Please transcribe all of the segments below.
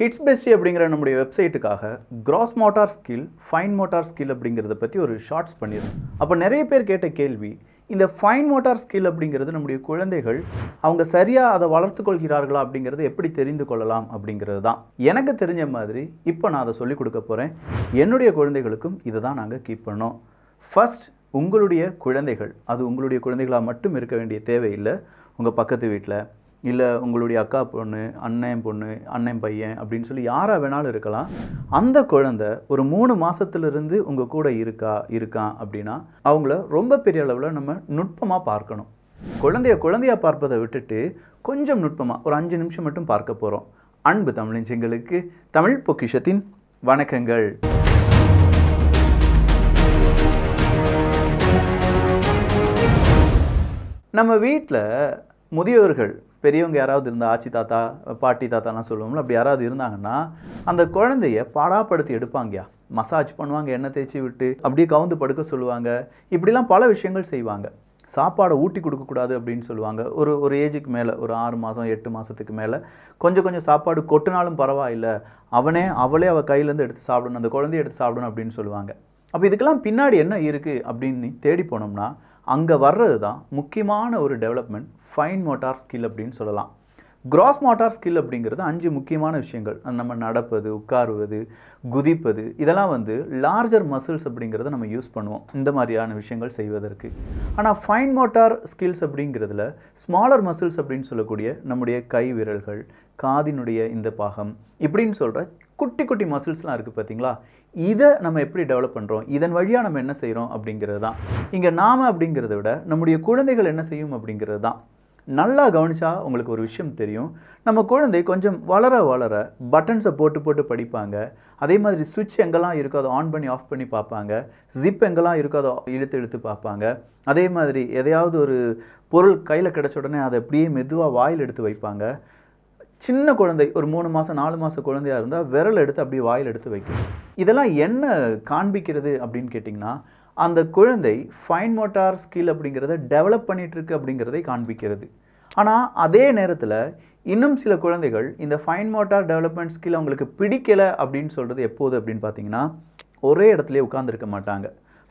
Kids besty அப்படிங்கிற நம்முடைய வெப்சைட்டுக்காக gross motor skill fine motor skill அப்படிங்கிறத பற்றி ஒரு ஷார்ட்ஸ் பண்ணியிருந்தோம் அப்போ நிறைய பேர் கேட்ட கேள்வி இந்த ஃபைன் மோட்டார் ஸ்கில் அப்படிங்கிறது நம்முடைய குழந்தைகள் அவங்க சரியாக அதை வளர்த்து கொள்கிறார்களா அப்படிங்கிறத எப்படி தெரிந்து கொள்ளலாம் அப்படிங்கிறது தான். எனக்கு தெரிஞ்ச மாதிரி இப்போ நான் அதை சொல்லிக் கொடுக்க போகிறேன் என்னுடைய குழந்தைகளுக்கும் இதை தான் நாங்கள் கீப் பண்ணோம். ஃபர்ஸ்ட் உங்களுடைய குழந்தைகள் அது உங்களுடைய குழந்தைகளாக மட்டும் இருக்க வேண்டிய தேவையில்லை. உங்கள் பக்கத்து வீட்டில் இல்லை உங்களுடைய அக்கா பொண்ணு அண்ணன் பொண்ணு அண்ணன் பையன் அப்படின்னு சொல்லி யாராக வேணாலும் இருக்கலாம். அந்த குழந்தை ஒரு மூணு மாதத்துலேருந்து உங்கள் கூட இருக்கா இருக்கான் அப்படின்னா அவங்கள ரொம்ப பெரிய அளவில் நம்ம நுட்பமாக பார்க்கணும். குழந்தைய குழந்தையா பார்ப்பதை விட்டுட்டு கொஞ்சம் நுட்பமாக ஒரு அஞ்சு நிமிஷம் மட்டும் பார்க்க போகிறோம் அன்பு தமிழஞ்சங்களுக்கு தமிழ் பொக்கிஷத்தின் வணக்கங்கள். நம்ம வீட்டில் முதியோர்கள் பெரியவங்க யாராவது இருந்தால் ஆச்சி தாத்தா பாட்டி தாத்தாலாம் சொல்லுவோம்ல அப்படி யாராவது இருந்தாங்கன்னா அந்த குழந்தைய பாடாப்படுத்தி எடுப்பாங்கயா மசாஜ் பண்ணுவாங்க எண்ணெய் தேய்ச்சி விட்டு அப்படியே கவுந்து படுக்க சொல்லுவாங்க. இப்படிலாம் பல விஷயங்கள் செய்வாங்க. சாப்பாடை ஊட்டி கொடுக்கக்கூடாது அப்படின்னு சொல்லுவாங்க. ஒரு ஒரு ஏஜுக்கு மேலே ஒரு ஆறு மாதம் எட்டு மாதத்துக்கு மேலே கொஞ்சம் கொஞ்சம் சாப்பாடு கொட்டினாலும் பரவாயில்ல. அவனே அவளே அவள் கையிலேருந்து எடுத்து சாப்பிடணும் அந்த குழந்தைய எடுத்து சாப்பிடணும் அப்படின்னு சொல்லுவாங்க. அப்போ இதுக்கெல்லாம் பின்னாடி என்ன இருக்குது அப்படின்னு தேடி போனோம்னா அங்கே வர்றது தான் முக்கியமான ஒரு டெவலப்மெண்ட் ஃபைன் மோட்டார் ஸ்கில் அப்படின்னு சொல்லலாம். கிராஸ் மோட்டார் ஸ்கில் அப்படிங்கிறது அஞ்சு முக்கியமான விஷயங்கள். நம்ம நடப்பது உட்காருவது குதிப்பது இதெல்லாம் வந்து லார்ஜர் மசில்ஸ் அப்படிங்கிறத நம்ம யூஸ் பண்ணுவோம். இந்த மாதிரியான விஷயங்கள் செய்வதற்கு. ஆனால் ஃபைன் மோட்டார் ஸ்கில்ஸ் அப்படிங்கிறதுல ஸ்மாலர் மசில்ஸ் அப்படின்னு சொல்லக்கூடிய நம்முடைய கை விரல்கள் காதினுடைய இந்த பாகம் இப்படின்னு சொல்கிற குட்டி குட்டி மசில்ஸ்லாம் இருக்குது பார்த்தீங்களா இதை நம்ம எப்படி டெவலப் பண்ணுறோம் இதன் வழியாக நம்ம என்ன செய்கிறோம் அப்படிங்கிறது தான். இங்கே நாம் அப்படிங்கிறத விட நம்முடைய குழந்தைகள் என்ன செய்யும் அப்படிங்கிறது தான். நல்லா கவனிச்சா உங்களுக்கு ஒரு விஷயம் தெரியும். நம்ம குழந்தை கொஞ்சம் வளர வளர பட்டன்ஸை போட்டு போட்டு படிப்பாங்க. அதே மாதிரி சுவிட்ச் எங்கெல்லாம் இருக்கோ அதை ஆன் பண்ணி ஆஃப் பண்ணி பார்ப்பாங்க. ஜிப் எங்கெல்லாம் இருக்கோ அதை இழுத்து இழுத்து பார்ப்பாங்க. அதே மாதிரி எதையாவது ஒரு பொருள் கையில் கிடச்ச உடனே அதை அப்படியே மெதுவாக வாயில் எடுத்து வைப்பாங்க. சின்ன குழந்தை ஒரு மூணு மாதம் நாலு மாதம் குழந்தையாக இருந்தால் விரல் எடுத்து அப்படியே வாயில் எடுத்து வைக்கும் இதெல்லாம் என்ன காண்பிக்கிறது அப்படின்னு கேட்டிங்கன்னா அந்த குழந்தை ஃபைன் மோட்டார் ஸ்கில் அப்படிங்கிறத டெவலப் பண்ணிகிட்ருக்கு இருக்கு அப்படிங்கிறதை காண்பிக்கிறது. ஆனால் அதே நேரத்தில் இன்னும் சில குழந்தைகள் இந்த ஃபைன் மோட்டார் டெவலப்மெண்ட் ஸ்கில் அவங்களுக்கு பிடிக்கலை அப்படின்னு சொல்கிறது எப்போது அப்படின்னு பார்த்தீங்கன்னா ஒரே இடத்துலேயே உட்காந்துருக்க மாட்டாங்க.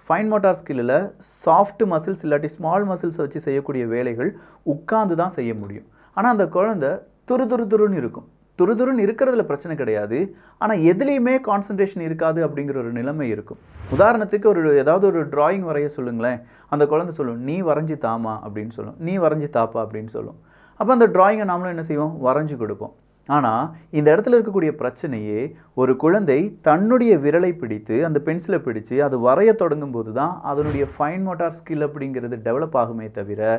ஃபைன் மோட்டார் ஸ்கில்லில் சாஃப்ட் மசில்ஸ் இல்லாட்டி ஸ்மால் மசில்ஸை வச்சு செய்யக்கூடிய வேலைகள் உட்காந்து தான் செய்ய முடியும். ஆனால் அந்த குழந்தை துரு துரு துருன்னு இருக்கும். துருதுருன்னு இருக்கிறதுல பிரச்சனை கிடையாது. ஆனால் எதுலேயுமே கான்சன்ட்ரேஷன் இருக்காது அப்படிங்கிற ஒரு நிலைமை இருக்கும். உதாரணத்துக்கு ஒரு ஏதாவது ஒரு டிராயிங் வரைய சொல்லுங்களேன். அந்த குழந்தை சொல்லும் நீ வரைஞ்சி தாமா அப்படின்னு சொல்லும். நீ வரைஞ்சி தாப்பா அப்படின்னு சொல்லும். அப்போ அந்த டிராயிங்கை நாமளும் என்ன செய்வோம்? வரைஞ்சி கொடுப்போம். ஆனால் இந்த இடத்துல இருக்கக்கூடிய பிரச்சனையே ஒரு குழந்தை தன்னுடைய விரலை பிடித்து அந்த பென்சிலை பிடிச்சு அது வரைய தொடங்கும் போது தான் அதனுடைய ஃபைன் மோட்டார் ஸ்கில் அப்படிங்கிறது டெவலப் ஆகுமே தவிர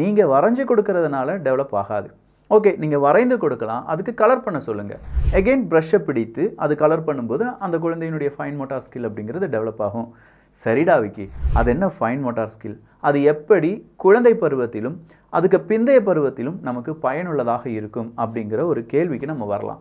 நீங்கள் வரைஞ்சி கொடுக்கறதுனால டெவலப் ஆகாது. ஓகே நீங்கள் வரைந்து கொடுக்கலாம். அதுக்கு கலர் பண்ண சொல்லுங்கள் எகெயின் ப்ரஷ்ஷை பிடித்து அது கலர் பண்ணும்போது அந்த குழந்தையினுடைய ஃபைன் மோட்டார் ஸ்கில் அப்படிங்கிறது டெவலப் ஆகும். சரிடா விக்கி. அது என்ன ஃபைன் மோட்டார் ஸ்கில் அது எப்படி குழந்தை பருவத்திலும் அதுக்கு பிந்தைய பருவத்திலும் நமக்கு பயனுள்ளதாக இருக்கும் அப்படிங்கிற ஒரு கேள்விக்கு நம்ம வரலாம்.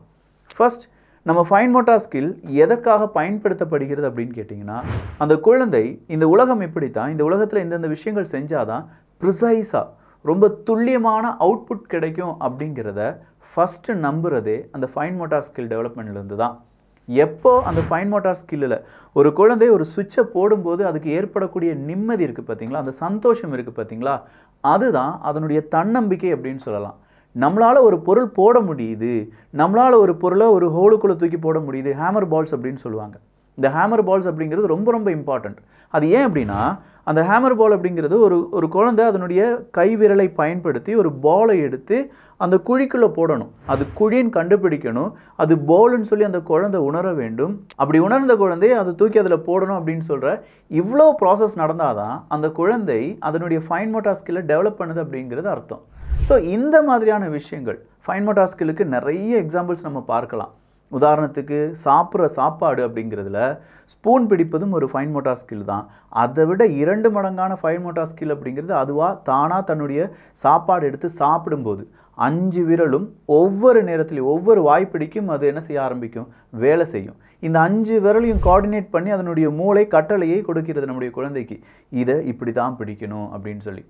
ஃபர்ஸ்ட் நம்ம ஃபைன் மோட்டார் ஸ்கில் எதற்காக பயன்படுத்தப்படுகிறது அப்படின்னு கேட்டிங்கன்னா அந்த குழந்தை இந்த உலகம் இப்படித்தான் இந்த உலகத்தில் இந்தந்த விஷயங்கள் செஞ்சாதான் ப்ரிசைஸாக ரொம்ப துல்லியமான அவுட்புட் கிடைக்கும் அப்படிங்கிறத ஃபஸ்ட்டு நம்புறதே அந்த ஃபைன் மோட்டார் ஸ்கில் டெவலப்மெண்ட்லேருந்து தான். எப்போ அந்த ஃபைன் மோட்டார் ஸ்கில்லில் ஒரு குழந்தை ஒரு சுவிட்சை போடும்போது அதுக்கு ஏற்படக்கூடிய நிம்மதி இருக்குது பார்த்தீங்களா அந்த சந்தோஷம் இருக்குது பார்த்தீங்களா அதுதான் அதனுடைய தன்னம்பிக்கை அப்படின்னு சொல்லலாம். நம்மளால் ஒரு பொருள் போட முடியுது. நம்மளால் ஒரு பொருளை ஒரு ஹோலுக்குள்ளே தூக்கி போட முடியுது. ஹேமர் பால்ஸ் அப்படின்னு சொல்லுவாங்க. இந்த ஹேமர் பால்ஸ் அப்படிங்கிறது ரொம்ப ரொம்ப இம்பார்ட்டண்ட் அது ஏன் அப்படின்னா அந்த ஹேமர் பால் அப்படிங்கிறது ஒரு ஒரு குழந்தை அதனுடைய கை விரலை பயன்படுத்தி ஒரு பாலை எடுத்து அந்த குழிக்குள்ளே போடணும். அது குழின்னு கண்டுபிடிக்கணும். அது பால்னு சொல்லி அந்த குழந்தை உணர வேண்டும். அப்படி உணர்ந்த குழந்தை அதை தூக்கி அதில் போடணும் அப்படின்னு சொல்கிற இவ்வளோ ப்ராசஸ் நடந்தால் தான் அந்த குழந்தை அதனுடைய ஃபைன் மோட்டார் ஸ்கில்லை டெவலப் பண்ணுது அப்படிங்கிறது அர்த்தம். ஸோ இந்த மாதிரியான விஷயங்கள் ஃபைன் மோட்டார் ஸ்கில்லுக்கு நிறைய எக்ஸாம்பிள்ஸ் நம்ம பார்க்கலாம். உதாரணத்துக்கு சாப்பிட்ற சாப்பாடு அப்படிங்கிறதுல ஸ்பூன் பிடிப்பதும் ஒரு ஃபைன் மோட்டார் ஸ்கில் தான். அதை விட இரண்டு மடங்கான ஃபைன் மோட்டார் ஸ்கில் அப்படிங்கிறது அதுவாக தானாக தன்னுடைய சாப்பாடு எடுத்து சாப்பிடும்போது அஞ்சு விரலும் ஒவ்வொரு நேரத்திலையும் ஒவ்வொரு வாய்ப்பிடிக்கும் அது என்ன செய்ய ஆரம்பிக்கும்? வேலை செய்யும். இந்த அஞ்சு விரலையும் கோஆர்டினேட் பண்ணி அதனுடைய மூளை கட்டளையை கொடுக்கிறது நம்முடைய குழந்தைக்கு. இதை இப்படி தான் பிடிக்கணும் அப்படின்னு சொல்லி.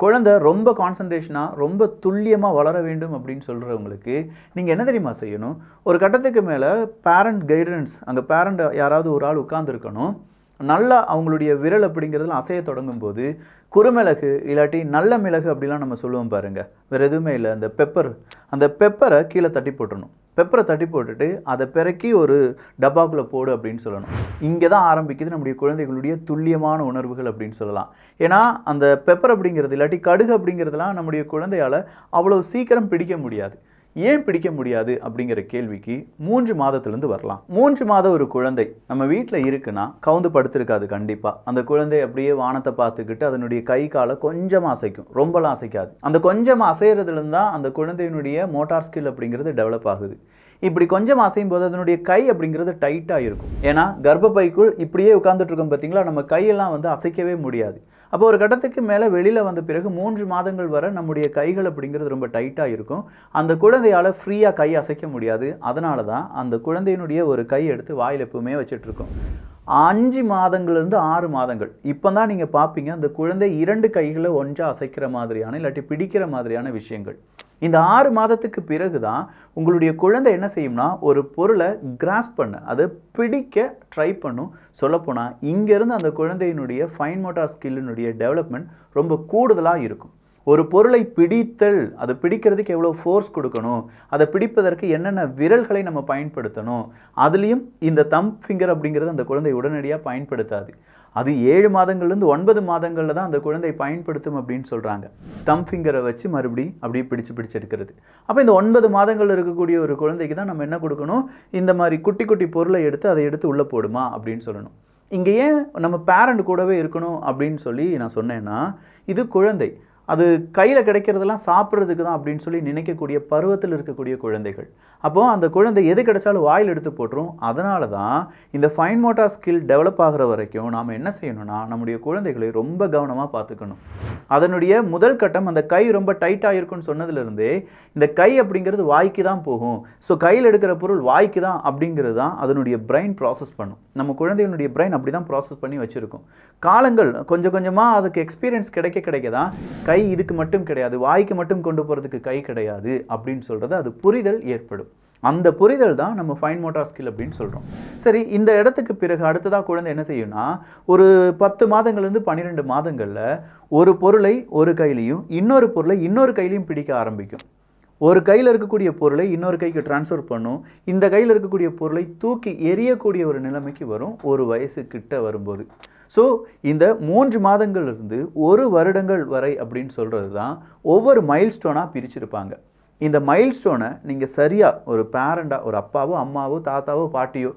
குழந்தை ரொம்ப கான்சன்ட்ரேஷனாக ரொம்ப துல்லியமாக வளர வேண்டும் அப்படின்னு சொல்கிறவங்களுக்கு நீங்கள் என்ன தெரியுமா செய்யணும்? ஒரு கட்டத்துக்கு மேலே பேரண்ட் கைடன்ஸ் அங்கே பேரண்ட் யாராவது ஒரு ஆள் உட்காந்துருக்கணும் நல்லா அவங்களுடைய விரல் அப்படிங்கிறதுல அசைய தொடங்கும் போது குறுமிளகு இல்லாட்டி நல்ல மிளகு அப்படிலாம் நம்ம சொல்லுவோம் பாருங்கள் வேறு எதுவுமே இல்லை. அந்த பெப்பர் அந்த பெப்பரை கீழே தட்டி போட்டுடணும் பெப்பரை தட்டி போட்டுட்டு அதை பிறக்கி ஒரு டப்பாக்குள்ளே போடு அப்படின்னு சொல்லணும். இங்கே தான் ஆரம்பிக்குது நம்முடைய குழந்தைகளுடைய துல்லியமான உணர்வுகள் அப்படின்னு சொல்லலாம். ஏன்னா அந்த பெப்பர் அப்படிங்கிறது இல்லாட்டி கடுகு அப்படிங்கிறதுலாம் நம்முடைய குழந்தையால் அவ்வளோ சீக்கிரம் பிடிக்க முடியாது. ஏன் பிடிக்க முடியாது அப்படிங்கிற கேள்விக்கு மூன்று மாதத்துலேருந்து வரலாம். மூன்று மாதம் ஒரு குழந்தை நம்ம வீட்டில் இருக்குன்னா கவுந்து படுத்திருக்காது கண்டிப்பாக அந்த குழந்தை அப்படியே வானத்தை பார்த்துக்கிட்டு அதனுடைய கை காலை கொஞ்சமாக அசைக்கும். ரொம்பலாம் அசைக்காது. அந்த கொஞ்சம் அசைகிறதுலேருந்து தான் அந்த குழந்தையினுடைய மோட்டார் ஸ்கில் அப்படிங்கிறது டெவலப் ஆகுது. இப்படி கொஞ்சம் அசையும் போது அதனுடைய கை அப்படிங்கிறது டைட்டாக இருக்கும். ஏன்னா கர்ப்பப்பைக்குள் இப்படியே உட்காந்துட்டு இருக்கோம் பார்த்தீங்களா? நம்ம கையெல்லாம் வந்து அசைக்கவே முடியாது. அப்போ ஒரு கட்டத்துக்கு மேலே வெளியில் வந்த பிறகு மூன்று மாதங்கள் வரை நம்முடைய கைகள் அப்படிங்கிறது ரொம்ப டைட்டாக இருக்கும். அந்த குழந்தையால் ஃப்ரீயாக கை அசைக்க முடியாது. அதனால தான் அந்த குழந்தையினுடைய ஒரு கை எடுத்து வாயில் எப்பவுமே வச்சிட்ருக்கோம் அஞ்சு மாதங்கள்லேருந்து ஆறு மாதங்கள். இப்போ தான் நீங்கள் பார்ப்பீங்க அந்த குழந்தை இரண்டு கைகளை ஒன்றா அசைக்கிற மாதிரியான இல்லாட்டி பிடிக்கிற மாதிரியான விஷயங்கள். இந்த ஆறு மாதத்துக்கு பிறகு தான் உங்களுடைய குழந்தை என்ன செய்யும்னா ஒரு பொருளை கிராஸ் பண்ண. அதை பிடிக்க ட்ரை பண்ணும். சொல்லப்போனால் இங்கேருந்து அந்த குழந்தையினுடைய ஃபைன் மோட்டார் ஸ்கில்லினுடைய டெவலப்மெண்ட் ரொம்ப கூடுதலாக இருக்கும். ஒரு பொருளை பிடித்தல் அதை பிடிக்கிறதுக்கு எவ்வளோ ஃபோர்ஸ் கொடுக்கணும் அதை பிடிப்பதற்கு என்னென்ன விரல்களை நம்ம பயன்படுத்தணும் அதுலேயும் இந்த தம் ஃபிங்கர் அப்படிங்கிறது அந்த குழந்தை உடனடியாக பயன்படுத்தாது. அது ஏழு மாதங்கள்லேருந்து ஒன்பது மாதங்களில் தான் அந்த குழந்தை பயன்படுத்தும் அப்படின்னு சொல்கிறாங்க தம் ஃபிங்கரை வச்சு மறுபடி அப்படியே பிடிச்சு பிடிச்சு எடுக்கிறது. அப்போ இந்த ஒன்பது மாதங்கள் இருக்கக்கூடிய ஒரு குழந்தைக்கு தான் நம்ம என்ன கொடுக்கணும்? இந்த மாதிரி குட்டி குட்டி பொருளை எடுத்து அதை எடுத்து உள்ளே போடுமா அப்படின்னு சொல்லணும். இங்கே ஏன் நம்ம பேரண்ட் கூடவே இருக்கணும் அப்படின்னு சொல்லி நான் சொன்னேன்னா இது குழந்தை. அது கையில் கிடைக்கிறதெல்லாம் சாப்பிட்றதுக்கு தான் அப்படின்னு சொல்லி நினைக்கக்கூடிய பருவத்தில் இருக்கக்கூடிய குழந்தைகள். அப்போது அந்த குழந்தை எது கிடைச்சாலும் வாயில் எடுத்து போட்டுரும். அதனால தான் இந்த ஃபைன் மோட்டார் ஸ்கில் டெவலப் ஆகிற வரைக்கும் நாம் என்ன செய்யணும்னா நம்முடைய குழந்தைகளை ரொம்ப கவனமாக பார்த்துக்கணும். அதனுடைய முதல் கட்டம் அந்த கை ரொம்ப டைட்டாக இருக்குன்னு சொன்னதுலேருந்தே இந்த கை அப்படிங்கிறது வாய்க்கு தான் போகும். ஸோ கையில் எடுக்கிற பொருள் வாய்க்கு தான் அப்படிங்கிறது தான் அதனுடைய பிரெயின் ப்ராசஸ் பண்ணும். நம்ம குழந்தையினுடைய பிரெயின் அப்படி தான் ப்ராசஸ் பண்ணி வச்சுருக்கோம். காலங்கள் கொஞ்சம் கொஞ்சமாக அதுக்கு எக்ஸ்பீரியன்ஸ் கிடைக்க கிடைக்க தான் கை இதுக்கு மட்டும் கிடையாது வாய்க்கு மட்டும் கொண்டு போகிறதுக்கு கை கிடையாது அப்படின்னு சொல்கிறது அது புரிதல் ஏற்படும். அந்த புரிதல் தான் நம்ம ஃபைன் மோட்டார் ஸ்கில் அப்படின்னு சொல்கிறோம் சரி இந்த இடத்துக்கு பிறகு அடுத்ததாக குழந்தை என்ன செய்யும்னா ஒரு பத்து மாதங்கள்லேருந்து பன்னிரெண்டு மாதங்களில் ஒரு பொருளை ஒரு கையிலையும் இன்னொரு பொருளை இன்னொரு கையிலையும் பிடிக்க ஆரம்பிக்கும். ஒரு கையில் இருக்கக்கூடிய பொருளை இன்னொரு கைக்கு ட்ரான்ஸ்ஃபர் பண்ணும். இந்த கையில் இருக்கக்கூடிய பொருளை தூக்கி எரியக்கூடிய ஒரு நிலைமைக்கு வரும் ஒரு வயசு கிட்ட வரும்போது. ஸோ இந்த மூன்று மாதங்கள்லேருந்து ஒரு வருடங்கள் வரை அப்படின்னு சொல்கிறது தான் ஒவ்வொரு மைல்ஸ்டோனாக பிரிச்சிருப்பாங்க. இந்த மைல்ஸ்டோனை நீங்கள் சரியாக ஒரு பேரண்டாக ஒரு அப்பாவோ அம்மாவோ தாத்தாவோ பாட்டியோ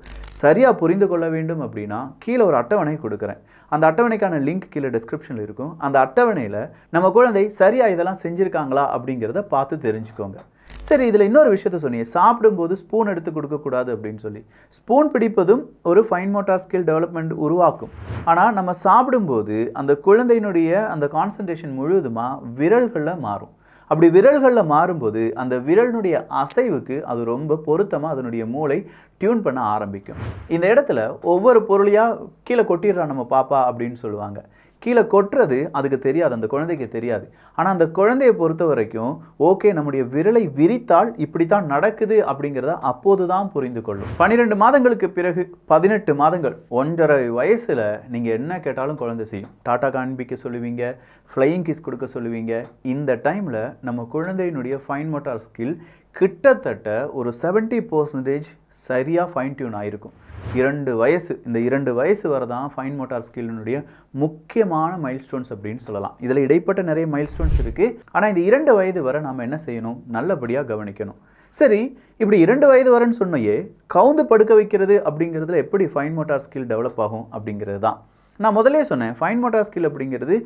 சரியாக புரிந்து கொள்ள வேண்டும் அப்படின்னா கீழே ஒரு அட்டவணை கொடுக்குறேன். அந்த அட்டவணைக்கான லிங்க் கீழே டிஸ்கிரிப்ஷனில் இருக்கும். அந்த அட்டவணையில் நம்ம குழந்தை சரியாக இதெல்லாம் செஞ்சுருக்காங்களா அப்படிங்கிறத பார்த்து தெரிஞ்சுக்கோங்க. சரி இதில் இன்னொரு விஷயத்த சொன்னீங்க. சாப்பிடும்போது ஸ்பூன் எடுத்து கொடுக்கக்கூடாது அப்படின்னு சொல்லி. ஸ்பூன் பிடிப்பதும் ஒரு ஃபைன் மோட்டார் ஸ்கில் டெவலப்மெண்ட் உருவாக்கும். ஆனால் நம்ம சாப்பிடும்போது அந்த குழந்தையினுடைய அந்த கான்சன்ட்ரேஷன் முழுவதுமாக விரல்களில் மாறும். அப்படி விரல்களில் மாறும்போது அந்த விரலினுடைய அசைவுக்கு அது ரொம்ப பொருத்தமாக அதனுடைய மூளை டியூன் பண்ண ஆரம்பிக்கும். இந்த இடத்துல ஒவ்வொரு பொருளையாக கீழே கொட்டிடுறான் நம்ம பாப்பா அப்படின்னு சொல்லுவாங்க. கீழே கொட்டுறது அதுக்கு தெரியாது அந்த குழந்தைக்கு தெரியாது. ஆனால் அந்த குழந்தையை பொறுத்த வரைக்கும் ஓகே நம்முடைய விரலை விரித்தால் இப்படி தான் நடக்குது அப்படிங்கிறத அப்போது தான் புரிந்து கொள்ளும். பன்னிரெண்டு மாதங்களுக்கு பிறகு பதினெட்டு மாதங்கள் ஒன்றரை வயசில் நீங்கள் என்ன கேட்டாலும் குழந்தை செய்யும். டாட்டா காண்பிக்க சொல்லுவீங்க ஃப்ளையிங் கிஸ் கொடுக்க சொல்லுவீங்க. இந்த டைமில் நம்ம குழந்தையினுடைய ஃபைன் மோட்டார் ஸ்கில் கிட்டத்தட்ட ஒரு செவன்ட்டி பர்சன்டேஜ் சரியாக ஃபைன் டியூன் ஆகிருக்கும் இரண்டு வயசு இந்த இரண்டு வயசு வரை தான் ஃபைன் மோட்டார் ஸ்கில்னுடைய முக்கியமான மைல்ஸ்டோன்ஸ் அப்படின்னு சொல்லலாம். இதில் இடைப்பட்ட நிறைய மைல்ஸ்டோன்ஸ் இருக்குது ஆனால் இந்த இரண்டு வயது வரை நாம் என்ன செய்யணும்? நல்லபடியாக கவனிக்கணும். சரி இப்படி இரண்டு வயது வரேன்னு சொன்னையே கவுந்து படுக்க வைக்கிறது அப்படிங்கிறதுல எப்படி ஃபைன் மோட்டார் ஸ்கில் டெவலப் ஆகும்? அப்படிங்கிறது தான். நான் முதலே சொன்னேன் ஃபைன் மோட்டார் ஸ்கில் அப்படிங்கிறது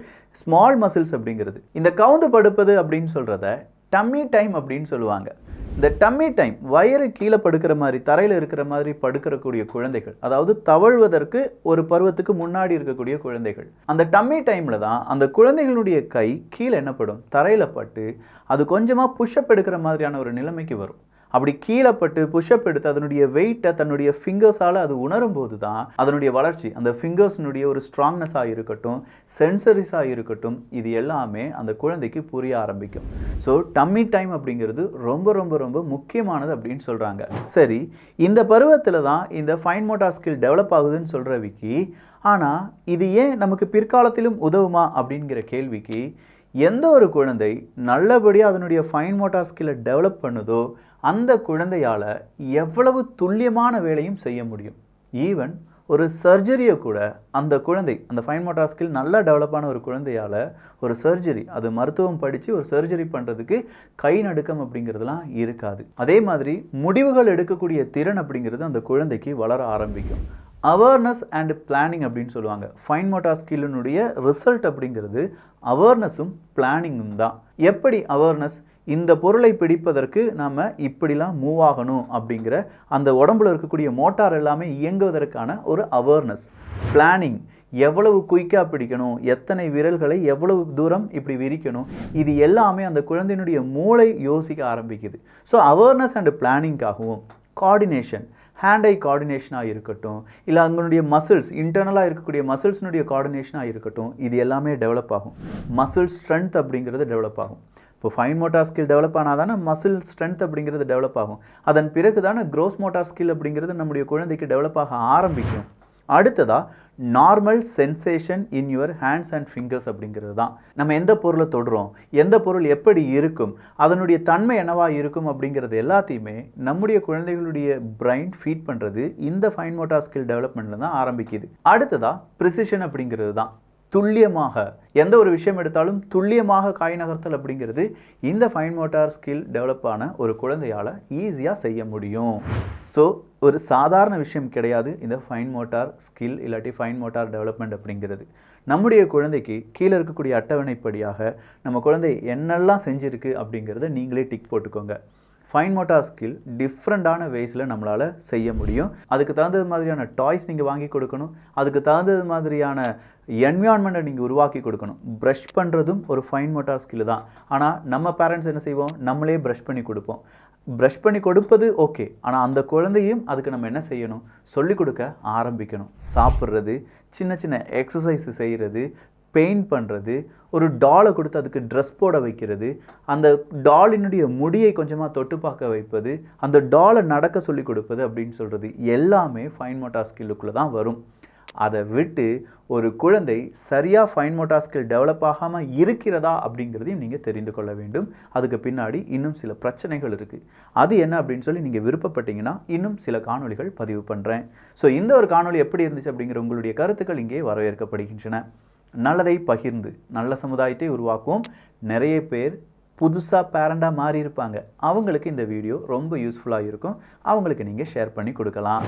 ஸ்மால் மசில்ஸ் அப்படிங்கிறது. இந்த கவுந்து படுப்பது அப்படின்னு சொல்கிறத டம்மி டைம் அப்படின்னு சொல்லுவாங்க. இந்த டம்மி டைம் வயிறு கீழே படுக்கிற மாதிரி தரையில் இருக்கிற மாதிரி படுக்கிறக்கூடிய குழந்தைகள் அதாவது தவழ்வதற்கு ஒரு பருவத்துக்கு முன்னாடி இருக்கக்கூடிய குழந்தைகள். அந்த டம்மி டைமில் தான் அந்த குழந்தைகளுடைய கை கீழே என்னப்படும் தரையில் பட்டு அது கொஞ்சமாக புஷ்அப் எடுக்கிற மாதிரியான ஒரு நிலைமைக்கு வரும். அப்படி கீழே பட்டு புஷ்அப் எடுத்து அதனுடைய வெயிட்டை தன்னுடைய ஃபிங்கர்ஸால் அது உணரும் போது தான் அதனுடைய வளர்ச்சி அந்த ஃபிங்கர்ஸ்னுடைய ஒரு ஸ்ட்ராங்னஸாக இருக்கட்டும் சென்சரிஸாக இருக்கட்டும் இது எல்லாமே அந்த குழந்தைக்கு புரிய ஆரம்பிக்கும். ஸோ டம்மி டைம் அப்படிங்கிறது ரொம்ப ரொம்ப ரொம்ப முக்கியமானது அப்படின்னு சொல்கிறாங்க சரி இந்த பருவத்தில் தான் இந்த ஃபைன் மோட்டார் ஸ்கில் டெவலப் ஆகுதுன்னு சொல்கிற விக்கி ஆனால் இது ஏன் நமக்கு பிற்காலத்திலும் உதவுமா அப்படிங்கிற கேள்விக்கு எந்த ஒரு குழந்தை நல்லபடியாக அதனுடைய ஃபைன் மோட்டார் ஸ்கில்லை டெவலப் பண்ணுதோ அந்த குழந்தையால் எவ்வளவு துல்லியமான வேலையும் செய்ய முடியும். ஈவன் ஒரு சர்ஜரியை கூட அந்த குழந்தை அந்த ஃபைன் மோட்டார் ஸ்கில் நல்லா டெவலப்பான ஒரு குழந்தையால் ஒரு சர்ஜரி அது மருத்துவம் படித்து ஒரு சர்ஜரி பண்ணுறதுக்கு கை நடுக்கம் அப்படிங்கிறதுலாம் இருக்காது. அதே மாதிரி முடிவுகள் எடுக்கக்கூடிய திறன் அப்படிங்கிறது அந்த குழந்தைக்கு வளர ஆரம்பிக்கும். அவேர்னஸ் அண்ட் பிளானிங் அப்படின்னு சொல்லுவாங்க. ஃபைன் மோட்டார் ஸ்கில்லினுடைய ரிசல்ட் அப்படிங்கிறது அவேர்னஸும் பிளானிங்கும் தான். எப்படி அவேர்னஸ் இந்த பொருளை பிடிப்பதற்கு நாம் இப்படிலாம் மூவ் ஆகணும் அப்படிங்கிற அந்த உடம்புல இருக்கக்கூடிய மோட்டார் எல்லாமே இயங்குவதற்கான ஒரு அவேர்னஸ் பிளானிங் எவ்வளவு குயிக்காக பிடிக்கணும் எத்தனை விரல்களை எவ்வளவு தூரம் இப்படி விரிக்கணும் இது எல்லாமே அந்த குழந்தையினுடைய மூளை யோசிக்க ஆரம்பிக்குது. ஸோ அவேர்னஸ் அண்ட் பிளானிங்காகவும் கோஆர்டினேஷன் ஹேண்ட் ஐ கோஆர்டினேஷனாக இருக்கட்டும் இல்லை அங்களுடைய மசில்ஸ் இன்டர்னலாக இருக்கக்கூடிய மசில்ஸ்னுடைய கோஆர்டினேஷனாக இருக்கட்டும் இது எல்லாமே டெவலப் ஆகும். மசில் ஸ்ட்ரென்த் அப்படிங்கிறது டெவலப் ஆகும். இப்போ ஃபைன் மோட்டார் ஸ்கில் டெவலப் ஆனால் தானே மசில் ஸ்ட்ரென்த் அப்படிங்கிறது டெவலப் ஆகும். அதன் பிறகு தானே க்ரோஸ் மோட்டார் ஸ்கில் அப்படிங்கிறது நம்முடைய குழந்தைக்கு டெவலப் ஆக ஆரம்பிக்கும். அடுத்ததாக normal sensation in your hands and fingers அப்படிங்கிறது தான். நம்ம எந்த பொருளை தொடுறோம் எந்த பொருள் எப்படி இருக்கும் அதனுடைய தன்மை என்னவாக இருக்கும் அப்படிங்கிறது எல்லாத்தையுமே நம்முடைய குழந்தைகளுடைய பிரைன் ஃபீட் பண்ணுறது இந்த ஃபைன் மோட்டார் ஸ்கில் டெவலப்மெண்ட்டில் தான் ஆரம்பிக்குது. அடுத்ததாக ப்ரிசிஷன் அப்படிங்கிறது தான். துல்லியமாக எந்த ஒரு விஷயம் எடுத்தாலும் துல்லியமாக காய் நகர்த்தல் அப்படிங்கிறது இந்த ஃபைன் மோட்டார் ஸ்கில் டெவலப் ஆன ஒரு குழந்தையால் ஈஸியாக செய்ய முடியும். ஸோ ஒரு சாதாரண விஷயம் கிடையாது இந்த ஃபைன் மோட்டார் ஸ்கில் இல்லாட்டி ஃபைன் மோட்டார் டெவலப்மெண்ட் அப்படிங்கிறது. நம்முடைய குழந்தைக்கு கீழே இருக்கக்கூடிய அட்டவணைப்படியாக நம்ம குழந்தை என்னெல்லாம் செஞ்சுருக்கு அப்படிங்கிறத நீங்களே டிக் போட்டுக்கோங்க. ஃபைன் மோட்டார் ஸ்கில் டிஃப்ரெண்ட்டான வேஸில் நம்மளால் செய்ய முடியும். அதுக்கு தகுந்தது மாதிரியான டாய்ஸ் நீங்கள் வாங்கி கொடுக்கணும். அதுக்கு தகுந்தது மாதிரியான என்வியான்மெண்ட்டை நீங்கள் உருவாக்கி கொடுக்கணும். ப்ரஷ் பண்ணுறதும் ஒரு ஃபைன் மோட்டார் ஸ்கில் தான். ஆனால் நம்ம பேரண்ட்ஸ் என்ன செய்வோம்? நம்மளே ப்ரஷ் பண்ணி கொடுப்போம். ப்ரஷ் பண்ணி கொடுப்பது ஓகே ஆனால் அந்த குழந்தையும் அதுக்கு நம்ம என்ன செய்யணும்? சொல்லிக் கொடுக்க ஆரம்பிக்கணும். சாப்பிட்றது சின்ன சின்ன எக்ஸசைஸ் செய்கிறது பெயிண்ட் பண்ணுறது ஒரு டாலை கொடுத்து அதுக்கு ட்ரெஸ் போட வைக்கிறது அந்த டாலினுடைய முடியை கொஞ்சமாக தொட்டு பார்க்க வைப்பது அந்த டாலை நடக்க சொல்லி கொடுப்பது அப்படின்னு சொல்கிறது எல்லாமே ஃபைன் மோட்டார் ஸ்கில்லுக்குள்ளே தான் வரும். அதை விட்டு ஒரு குழந்தை சரியாக ஃபைன் மோட்டார் ஸ்கில் டெவலப் ஆகாமல் இருக்கிறதா அப்படிங்கிறதையும் நீங்கள் தெரிந்து கொள்ள வேண்டும். அதுக்கு பின்னாடி இன்னும் சில பிரச்சனைகள் இருக்குது அது என்ன அப்படின்னு சொல்லி நீங்கள் விருப்பப்பட்டீங்கன்னா இன்னும் சில காணொளிகள் பதிவு பண்ணுறேன் ஸோ இந்த ஒரு காணொளி எப்படி இருந்துச்சு அப்படிங்கிற உங்களுடைய கருத்துக்கள் இங்கே வரவேற்கப்படுகின்றன. நல்லதை பகிர்ந்து நல்ல சமுதாயத்தை உருவாக்குவோம். நிறைய பேர் புதுசாக பேரண்டாக மாறி இருப்பாங்க அவங்களுக்கு இந்த வீடியோ ரொம்ப யூஸ்ஃபுல்லாக இருக்கும். அவங்களுக்கு நீங்கள் ஷேர் பண்ணி கொடுக்கலாம்.